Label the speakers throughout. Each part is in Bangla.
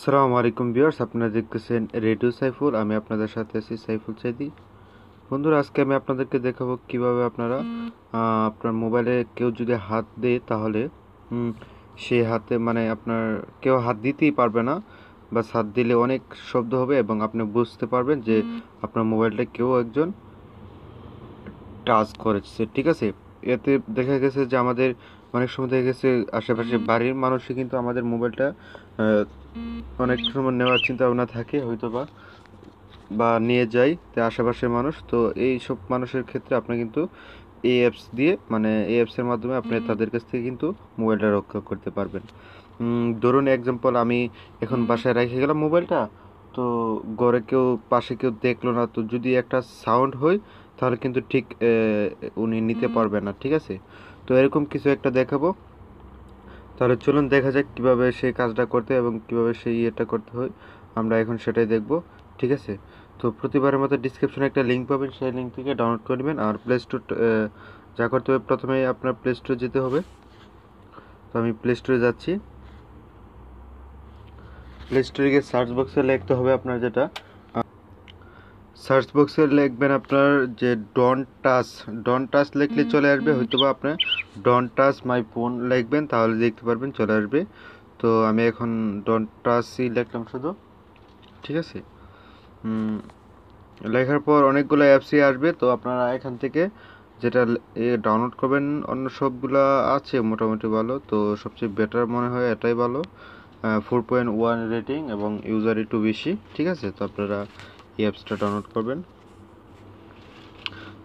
Speaker 1: আসসালামু আলাইকুম ভিউয়ার্স আপনারা দেখতেছেন রেডিও সাইফুল আমি আপনাদের সাথে আছি সাইফুল চাইদি। বন্ধুরা আজকে আমি আপনাদেরকে দেখাবো কীভাবে আপনারা আপনার মোবাইলে কেউ যদি হাত দেয় তাহলে সেই হাতে মানে আপনার কেউ হাত দিতেই পারবে না বা হাত দিলে অনেক শব্দ হবে এবং আপনি বুঝতে পারবেন যে আপনার মোবাইলটা কেউ একজন টাচ করেছে ঠিক আছে? এতে দেখা গেছে যে আমাদের অনেক সময় দেখা গেছে আশেপাশে বাড়ির মানুষই কিন্তু আমাদের মোবাইলটা অনেক সময় নেওয়ার চিন্তা ভাবনা থাকে হয়তো বা বা নিয়ে যায় তো আশেপাশের মানুষ। তো এই সব মানুষের ক্ষেত্রে আপনি কিন্তু এই অ্যাপস দিয়ে মানে এই অ্যাপসের মাধ্যমে আপনি তাদের কাছ থেকে কিন্তু মোবাইলটা রক্ষা করতে পারবেন। ধরুন এক্সাম্পল আমি এখন বাসায় রেখে গেলাম মোবাইলটা তো ঘরে কেউ পাশে কেউ দেখল না তো যদি একটা সাউন্ড হয় তাহলে কিন্তু ঠিক উনি নিতে পারবে না ঠিক আছে? তো এরকম কিছু একটা দেখাবো। তাহলে চলুন দেখা যাক কীভাবে সেই কাজটা করতে এবং কীভাবে সেই ইয়েটা করতে হয়। আমরা এখন সেটাই দেখব, ঠিক আছে? তো প্রতিবারের মতো ডিসক্রিপশনে একটা লিঙ্ক পাবেন, সেই লিঙ্ক থেকে ডাউনলোড করে নেবেন আর প্লে স্টোর যা করতে হবে প্রথমে আপনার প্লে স্টোরে যেতে হবে। তো আমি প্লে স্টোরে যাচ্ছি। প্লে স্টোরে গিয়ে সার্চ বক্সে লিখতে হবে আপনার যেটা। সার্চ বক্সে লিখবেন আপনার যে ডন টাচ ডন টাচ লিখলে চলে আসবে। হয়তো বা আপনার ডন টাচ মাই ফোন লিখবেন তাহলে দেখতে পারবেন চলে আসবে। তো আমি এখন ডন টাচই লিখলাম শুধু। ঠিক আছে? লেখার পর অনেকগুলো অ্যাপসই আসবে। তো আপনারা এখান থেকে যেটা ডাউনলোড করবেন অন্য সবগুলা আছে মোটামুটি ভালো। তো সবচেয়ে বেটার মনে হয় এটাই ভালো। ফোর পয়েন্ট ওয়ান রেটিং এবং ইউজার একটু বেশি। ঠিক আছে? তো আপনারা এই অ্যাপসটা ডাউনলোড করবেন।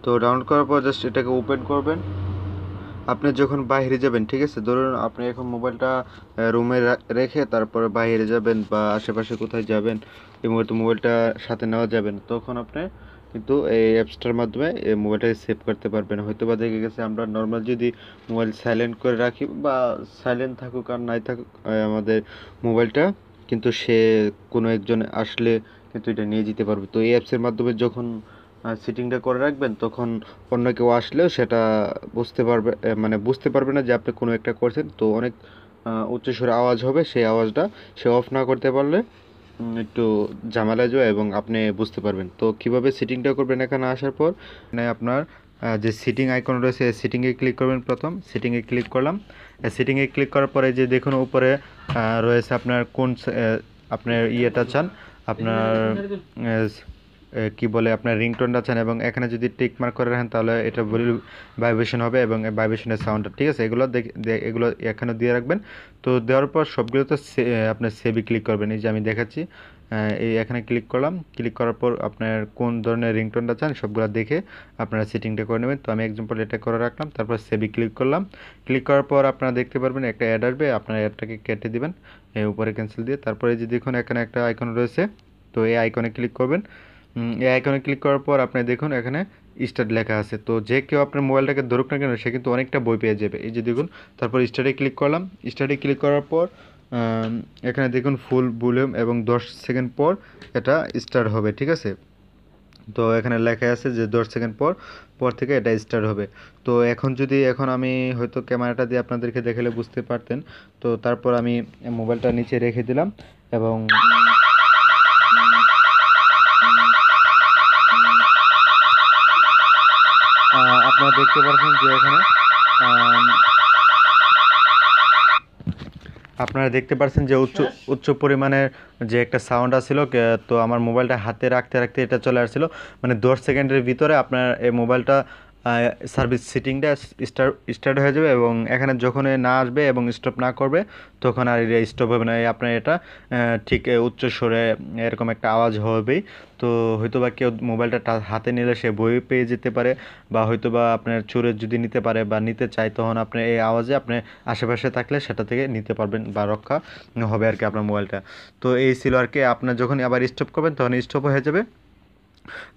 Speaker 1: তো ডাউনলোড করার পর জাস্ট এটাকে ওপেন করবেন। আপনি যখন বাইরে যাবেন, ঠিক আছে? ধরুন আপনি এখন মোবাইলটা রুমে রেখে তারপরে বাইরে যাবেন বা আশেপাশে কোথায় যাবেন, এই মুহূর্তে মোবাইলটা সাথে নেওয়া যাবে না, তখন আপনি কিন্তু এই অ্যাপসটার মাধ্যমে এই মোবাইলটাকে সেভ করতে পারবেন। হয়তো বা দেখে গেছে আমরা নর্মাল যদি মোবাইল সাইলেন্ট করে রাখি বা সাইলেন্ট থাকুক আর নাই থাকুক আমাদের মোবাইলটা কিন্তু সে কোনো একজন আসলে কিন্তু এটা নিয়ে যেতে পারবে। তো এই অ্যাপসের মাধ্যমে যখন সেটিংটা করে রাখবেন, তখন অন্য কেউ আসলেও সেটা বুঝতে পারবে মানে বুঝতে পারবে না যে আপনি কোনো একটা করছেন। তো অনেক উচ্চস্বরে আওয়াজ হবে, সেই আওয়াজটা সে অফ না করতে পারলে একটু ঝামেলা যায় এবং আপনি বুঝতে পারবেন। তো কীভাবে সেটিংটা করবেন এখানে আসার পর মানে আপনার যে সিটিং আইকন রয়েছে সেটিংয়ে ক্লিক করবেন প্রথম। সেটিংয়ে ক্লিক করলাম। সেটিংয়ে ক্লিক করার পরে যে দেখুন উপরে রয়েছে আপনার কোন আপনার ইয়েটা চান আপনার কি বলে, আপনার রিংটোনটা চান এবং এখানে যদি টিক মার্ক করে রাখেন তাহলে এটা বলি ভাইব্রেশন হবে এবং ভাইব্রেশনের সাউন্ডটা, ঠিক আছে? এগুলো এগুলো এখানে দিয়ে রাখবেন। তো দেওয়ার পর সবগুলো তো আপনার সেভি ক্লিক করবেন। এই যে আমি দেখাচ্ছি। এই এখানে ক্লিক করলাম। ক্লিক করার পর আপনার কোন ধরনের রিংটোনটা চান সবগুলো দেখে আপনারা সেটিংটা করে নেবেন। তো আমি এক্সাম্পল এটা করে রাখলাম, তারপর সেভি ক্লিক করলাম। ক্লিক করার পর আপনারা দেখতে পারবেন একটা অ্যাড আসবে, আপনার অ্যাডটাকে কেটে দিবেন উপরে ক্যান্সেল দিয়ে। তারপরে যে দেখুন এখানে একটা আইকন রয়েছে, তো এই আইকনে ক্লিক করবেন। এই আইকনে ক্লিক করার পর আপনি দেখুন এখানে স্টার্ট লেখা আছে। তো যে কেউ আপনার মোবাইলটাকে ধরুক না কেন, সে কিন্তু অনেকটা বই পেয়ে যাবে। এই যে দেখুন, তারপর স্টার্টে ক্লিক করলাম। স্টার্টে ক্লিক করার পর এখানে দেখুন ফুল ভলিউম এবং দশ সেকেন্ড পর এটা স্টার্ট হবে, ঠিক আছে? তো এখানে লেখা আছে যে দশ সেকেন্ড পর পর থেকে এটা স্টার্ট হবে। তো এখন যদি, এখন আমি হয়তো ক্যামেরাটা দিয়ে আপনাদেরকে দেখালে বুঝতে পারতেন। তো তারপর আমি মোবাইলটা নিচে রেখে দিলাম এবং আপনারা দেখতে পাচ্ছেন যে এখানে আপনারা দেখতে পাচ্ছেন যে উচ্চ উচ্চ পরিমাণের যে একটা সাউন্ড আসছিল তো আমার মোবাইলটা হাতে রাখতে রাখতে এটা চলে আসছিল। মানে দশ সেকেন্ডের ভিতরে আপনার এই মোবাইলটা সার্ভিস সিটিংটা স্টার্ট হয়ে যাবে এবং এখানে যখন না আসবে এবং স্টপ না করবে, তখন আর এটা স্টপ হবে না। আপনার এটা ঠিক উচ্চ স্বরে এরকম একটা আওয়াজ হবেই। তো হয়তো বা কেউ মোবাইলটা হাতে নিলে সে বই পেয়ে যেতে পারে বা হয়তো বা আপনার চোরে যদি নিতে পারে বা নিতে চায়, তখন আপনি এই আওয়াজে আপনি আশেপাশে থাকলে সেটা থেকে নিতে পারবেন বা রক্ষা হবে আর কি আপনার মোবাইলটা তো এই ছিল আর কি, আপনার যখন আবার স্টপ করবেন, তখন স্টপ হয়ে যাবে।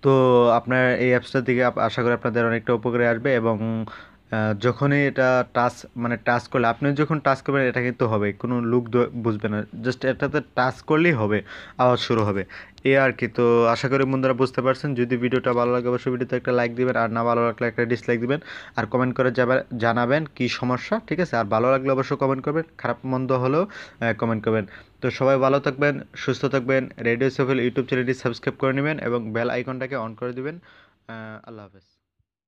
Speaker 1: তো আপনার এই অ্যাপসটা দিকে আশা করি আপনাদের অনেকটা উপকারে আসবে এবং যখনই এটা টাচ মানে টাচ করলে, আপনি যখন টাচ করবেন, এটা কিন্তু হবে। কোনো লুক বুঝবে না। জাস্ট এটাতে টাচ করলেই হবে, আওয়াজ শুরু হবে। এ আর কি। তো আশা করি বন্ধুরা বুঝতে পারছেন। যদি ভিডিওটা ভালো লাগে, অবশ্যই ভিডিওতে একটা লাইক দিবেন, আর না ভালো লাগলে একটা ডিসলাইক দিবেন। আর কমেন্ট করে জানাবেন কি সমস্যা, ঠিক আছে? আর ভালো লাগলে অবশ্যই কমেন্ট করবেন, খারাপ মন্দ হলেও কমেন্ট করবেন। তো সবাই ভালো থাকবেন, সুস্থ থাকবেন। রেডিও সফল ইউটিউব চ্যানেলটি সাবস্ক্রাইব করে নেবেন এবং বেল আইকনটাকে অন করে দিবেন। আল্লাহ হাফেজ।